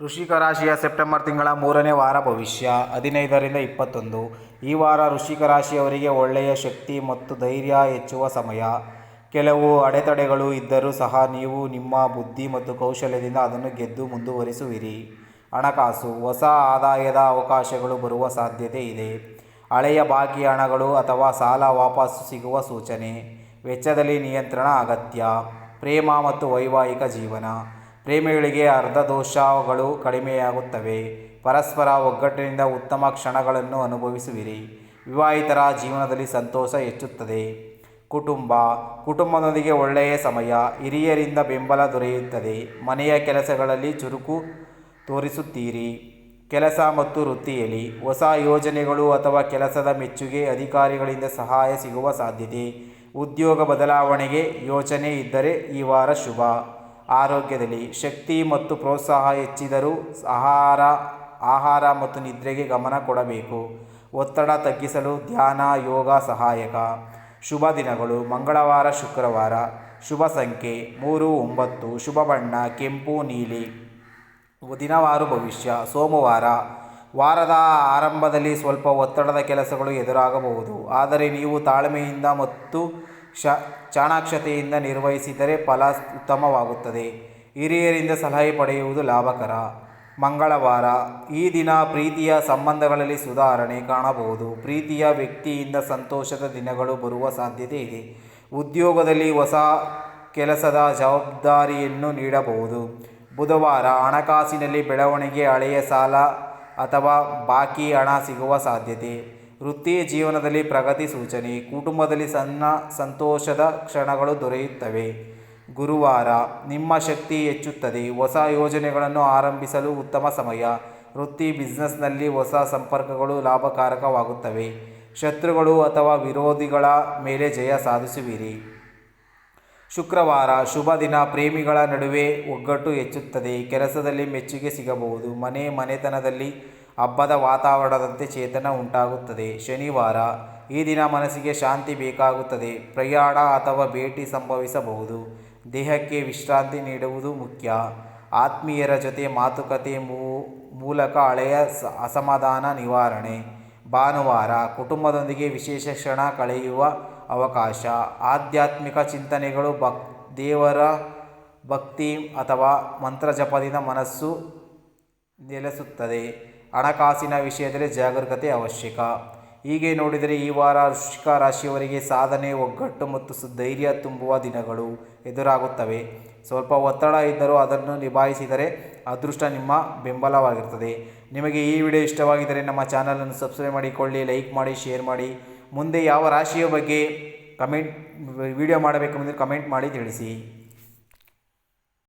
ವೃಶ್ಚಿಕ ರಾಶಿಯ ಸೆಪ್ಟೆಂಬರ್ ತಿಂಗಳ ಮೂರನೇ ವಾರ ಭವಿಷ್ಯ. ಹದಿನೈದರಿಂದ ಇಪ್ಪತ್ತೊಂದು. ಈ ವಾರ ವೃಷಿಕ ರಾಶಿಯವರಿಗೆ ಒಳ್ಳೆಯ ಶಕ್ತಿ ಮತ್ತು ಧೈರ್ಯ ಹೆಚ್ಚುವ ಸಮಯ. ಕೆಲವು ಅಡೆತಡೆಗಳು ಇದ್ದರೂ ಸಹ ನೀವು ನಿಮ್ಮ ಬುದ್ಧಿ ಮತ್ತು ಕೌಶಲ್ಯದಿಂದ ಅದನ್ನು ಗೆದ್ದು ಮುಂದುವರಿಸುವಿರಿ. ಹಣಕಾಸು. ಹೊಸ ಆದಾಯದ ಅವಕಾಶಗಳು ಬರುವ ಸಾಧ್ಯತೆ ಇದೆ. ಹಳೆಯ ಬಾಕಿ ಹಣಗಳು ಅಥವಾ ಸಾಲ ವಾಪಸ್ಸು ಸಿಗುವ ಸೂಚನೆ. ವೆಚ್ಚದಲ್ಲಿ ನಿಯಂತ್ರಣ ಅಗತ್ಯ. ಪ್ರೇಮ ಮತ್ತು ವೈವಾಹಿಕ ಜೀವನ. ಪ್ರೇಮಿಗಳಿಗೆ ಅರ್ಧ ದೋಷಗಳು ಕಡಿಮೆಯಾಗುತ್ತವೆ. ಪರಸ್ಪರ ಒಗ್ಗಟ್ಟಿನಿಂದ ಉತ್ತಮ ಕ್ಷಣಗಳನ್ನು ಅನುಭವಿಸುವಿರಿ. ವಿವಾಹಿತರ ಜೀವನದಲ್ಲಿ ಸಂತೋಷ ಹೆಚ್ಚುತ್ತದೆ. ಕುಟುಂಬ, ಕುಟುಂಬದೊಂದಿಗೆ ಒಳ್ಳೆಯ ಸಮಯ, ಹಿರಿಯರಿಂದ ಬೆಂಬಲ ದೊರೆಯುತ್ತದೆ. ಮನೆಯ ಕೆಲಸಗಳಲ್ಲಿ ಚುರುಕು ತೋರಿಸುತ್ತೀರಿ. ಕೆಲಸ ಮತ್ತು ವೃತ್ತಿಯಲ್ಲಿ ಹೊಸ ಯೋಜನೆಗಳು ಅಥವಾ ಕೆಲಸದ ಮೆಚ್ಚುಗೆ ಅಧಿಕಾರಿಗಳಿಂದ ಸಹಾಯ ಸಿಗುವ ಸಾಧ್ಯತೆ. ಉದ್ಯೋಗ ಬದಲಾವಣೆಗೆ ಯೋಚನೆ ಇದ್ದರೆ ಈ ವಾರ ಶುಭ. ಆರೋಗ್ಯದಲ್ಲಿ ಶಕ್ತಿ ಮತ್ತು ಪ್ರೋತ್ಸಾಹ ಹೆಚ್ಚಿದರೂ ಆಹಾರ ಆಹಾರ ಮತ್ತು ನಿದ್ರೆಗೆ ಗಮನ ಕೊಡಬೇಕು. ಒತ್ತಡ ತಗ್ಗಿಸಲು ಧ್ಯಾನ, ಯೋಗ ಸಹಾಯಕ. ಶುಭ ದಿನಗಳು. ಮಂಗಳವಾರ, ಶುಕ್ರವಾರ. ಶುಭ ಸಂಖ್ಯೆ ಮೂರು, ಒಂಬತ್ತು. ಶುಭ ಬಣ್ಣ, ಕೆಂಪು, ನೀಲಿ. ದಿನವಾರು ಭವಿಷ್ಯ. ಸೋಮವಾರ. ವಾರದ ಆರಂಭದಲ್ಲಿ ಸ್ವಲ್ಪ ಒತ್ತಡದ ಕೆಲಸಗಳು ಎದುರಾಗಬಹುದು. ಆದರೆ ನೀವು ತಾಳ್ಮೆಯಿಂದ ಮತ್ತು ಶ ಚಾಣಾಕ್ಷತೆಯಿಂದ ನಿರ್ವಹಿಸಿದರೆ ಫಲ ಉತ್ತಮವಾಗುತ್ತದೆ. ಹಿರಿಯರಿಂದ ಸಲಹೆ ಪಡೆಯುವುದು ಲಾಭಕರ. ಮಂಗಳವಾರ, ಈ ದಿನ ಪ್ರೀತಿಯ ಸಂಬಂಧಗಳಲ್ಲಿ ಸುಧಾರಣೆ ಕಾಣಬಹುದು. ಪ್ರೀತಿಯ ವ್ಯಕ್ತಿಯಿಂದ ಸಂತೋಷದ ದಿನಗಳು ಬರುವ ಸಾಧ್ಯತೆ ಇದೆ. ಉದ್ಯೋಗದಲ್ಲಿ ಹೊಸ ಕೆಲಸದ ಜವಾಬ್ದಾರಿಯನ್ನು ನೀಡಬಹುದು. ಬುಧವಾರ, ಹಣಕಾಸಿನಲ್ಲಿ ಬೆಳವಣಿಗೆ, ಹಳೆಯ ಸಾಲ ಅಥವಾ ಬಾಕಿ ಹಣ ಸಿಗುವ ಸಾಧ್ಯತೆ. ವೃತ್ತಿ ಜೀವನದಲ್ಲಿ ಪ್ರಗತಿ ಸೂಚನೆ, ಕುಟುಂಬದಲ್ಲಿ ಸಣ್ಣ ಸಂತೋಷದ ಕ್ಷಣಗಳು ದೊರೆಯುತ್ತವೆ. ಗುರುವಾರ ನಿಮ್ಮ ಶಕ್ತಿ ಹೆಚ್ಚುತ್ತದೆ. ಹೊಸ ಯೋಜನೆಗಳನ್ನು ಆರಂಭಿಸಲು ಉತ್ತಮ ಸಮಯ. ವೃತ್ತಿ ಬಿಸ್ನೆಸ್ನಲ್ಲಿ ಹೊಸ ಸಂಪರ್ಕಗಳು ಲಾಭಕಾರಕವಾಗುತ್ತವೆ. ಶತ್ರುಗಳು ಅಥವಾ ವಿರೋಧಿಗಳ ಮೇಲೆ ಜಯ ಸಾಧಿಸುವಿರಿ. ಶುಕ್ರವಾರ ಶುಭ ದಿನ. ಪ್ರೇಮಿಗಳ ನಡುವೆ ಒಗ್ಗಟ್ಟು ಹೆಚ್ಚುತ್ತದೆ. ಕೆಲಸದಲ್ಲಿ ಮೆಚ್ಚುಗೆ ಸಿಗಬಹುದು. ಮನೆ, ಮನೆತನದಲ್ಲಿ ಹಬ್ಬದ ವಾತಾವರಣದಂತೆ ಚೇತನ ಉಂಟಾಗುತ್ತದೆ. ಶನಿವಾರ ಈ ದಿನ ಮನಸ್ಸಿಗೆ ಶಾಂತಿ ಬೇಕಾಗುತ್ತದೆ. ಪ್ರಯಾಣ ಅಥವಾ ಭೇಟಿ ಸಂಭವಿಸಬಹುದು. ದೇಹಕ್ಕೆ ವಿಶ್ರಾಂತಿ ನೀಡುವುದು ಮುಖ್ಯ. ಆತ್ಮೀಯರ ಜೊತೆ ಮಾತುಕತೆ ಮೂಲಕ ಹಳೆಯ ಅಸಮಾಧಾನ ನಿವಾರಣೆ. ಭಾನುವಾರ ಕುಟುಂಬದೊಂದಿಗೆ ವಿಶೇಷ ಕ್ಷಣ ಕಳೆಯುವ ಅವಕಾಶ. ಆಧ್ಯಾತ್ಮಿಕ ಚಿಂತನೆಗಳು ಭಕ್, ದೇವರ ಭಕ್ತಿ ಅಥವಾ ಮಂತ್ರಜಪದಿಂದ ಮನಸ್ಸು ನೆಲೆಸುತ್ತದೆ. ಹಣಕಾಸಿನ ವಿಷಯದಲ್ಲಿ ಜಾಗರೂಕತೆ ಅವಶ್ಯಕ. ಹೀಗೆ ನೋಡಿದರೆ ಈ ವಾರ ವೃಶ್ಚಿಕ ರಾಶಿಯವರಿಗೆ ಸಾಧನೆ, ಒಗ್ಗಟ್ಟು ಮತ್ತು ಧೈರ್ಯ ತುಂಬುವ ದಿನಗಳು ಎದುರಾಗುತ್ತವೆ. ಸ್ವಲ್ಪ ಒತ್ತಡ ಇದ್ದರೂ ಅದನ್ನು ನಿಭಾಯಿಸಿದರೆ ಅದೃಷ್ಟ ನಿಮ್ಮ ಬೆಂಬಲವಾಗಿರ್ತದೆ ನಿಮಗೆ ಈ ವಿಡಿಯೋ ಇಷ್ಟವಾಗಿದ್ದರೆ ನಮ್ಮ ಚಾನಲನ್ನು ಸಬ್ಸ್ಕ್ರೈಬ್ ಮಾಡಿಕೊಳ್ಳಿ, ಲೈಕ್ ಮಾಡಿ, ಶೇರ್ ಮಾಡಿ. ಮುಂದೆ ಯಾವ ರಾಶಿಯ ಬಗ್ಗೆ ಕಮೆಂಟ್, ವಿಡಿಯೋ ಮಾಡಬೇಕೆಂದರೆ ಕಮೆಂಟ್ ಮಾಡಿ ತಿಳಿಸಿ.